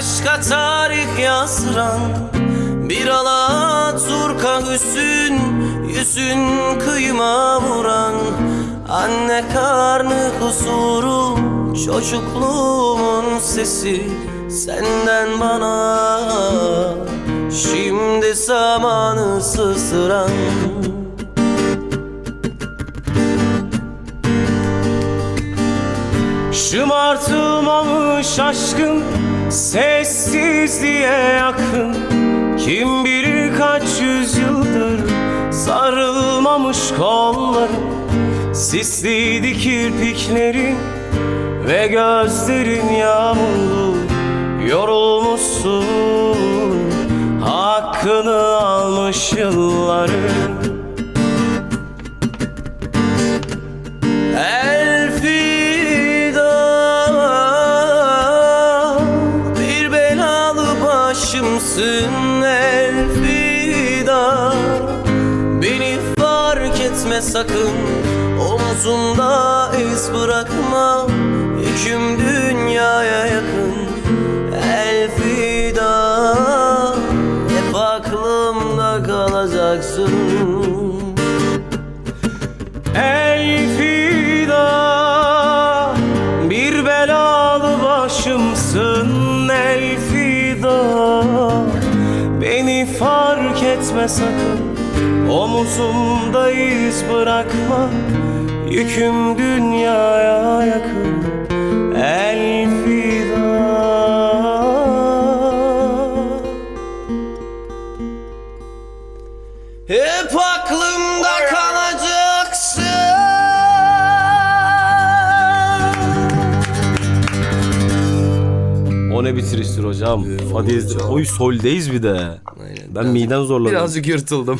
Aşka tarih yazdıran Bir alaturka hüsün Yüzün kıyıma vuran Anne karnı huzuru Çocukluğumun sesi Senden bana. Şimdi zamanı sızdıran Şımartılmamış aşkın Sessizliğe yakın Kim bilir kaç yüzyıldır Sarılmamış kolların. Sisliydi kirpiklerin Ve gözlerin yağmurlu Yorulmuşsun. Hakkını almış yılların başımsın Elfida Beni fark etme sakın. Omzumda iz bırakma. Yüküm dünyaya yakın. Elfida Hep aklımda kalacaksın etme sakın. Omuzumda iz bırakma. Yüküm dünyaya yakın. Elfida Hep aklımda kalacaksın Ne bitiriştir hocam. Fa diyez. Oy soldeyiz bir de. Ben miden zorladım. Birazcık yırtıldım.